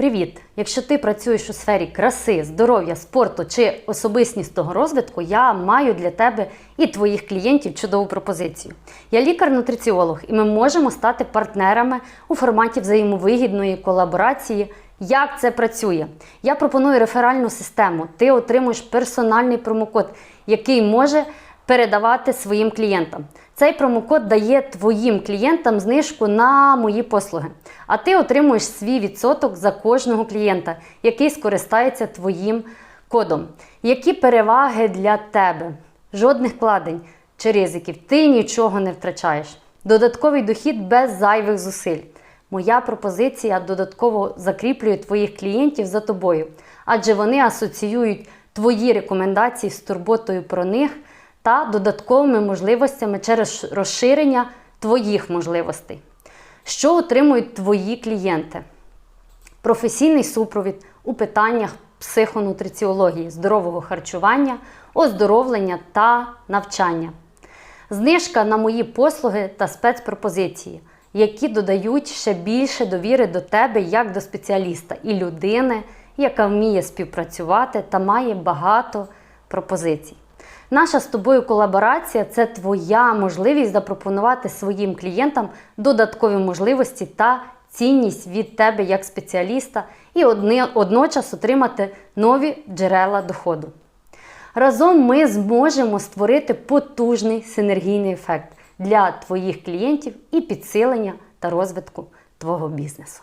Привіт! Якщо ти працюєш у сфері краси, здоров'я, спорту чи особистісного розвитку, я маю для тебе і твоїх клієнтів чудову пропозицію. Я лікар-нутриціолог, і ми можемо стати партнерами у форматі взаємовигідної колаборації. Як це працює? Я пропоную реферальну систему. Ти отримуєш персональний промокод, який може передавати своїм клієнтам. Цей промокод дає твоїм клієнтам знижку на мої послуги, а ти отримуєш свій відсоток за кожного клієнта, який скористається твоїм кодом. Які переваги для тебе? Жодних кладень чи ризиків, ти нічого не втрачаєш. Додатковий дохід без зайвих зусиль. Моя пропозиція додатково закріплює твоїх клієнтів за тобою, адже вони асоціюють твої рекомендації з турботою про них та додатковими можливостями через розширення твоїх можливостей. Що отримують твої клієнти? Професійний супровід у питаннях психонутриціології, здорового харчування, оздоровлення та навчання. Знижка на мої послуги та спецпропозиції, які додають ще більше довіри до тебе як до спеціаліста і людини, яка вміє співпрацювати та має багато пропозицій. Наша з тобою колаборація це твоя можливість запропонувати своїм клієнтам додаткові можливості та цінність від тебе як спеціаліста і одни- одночас отримати нові джерела доходу. Разом ми зможемо створити потужний синергійний ефект для твоїх клієнтів і підсилення та розвитку твого бізнесу.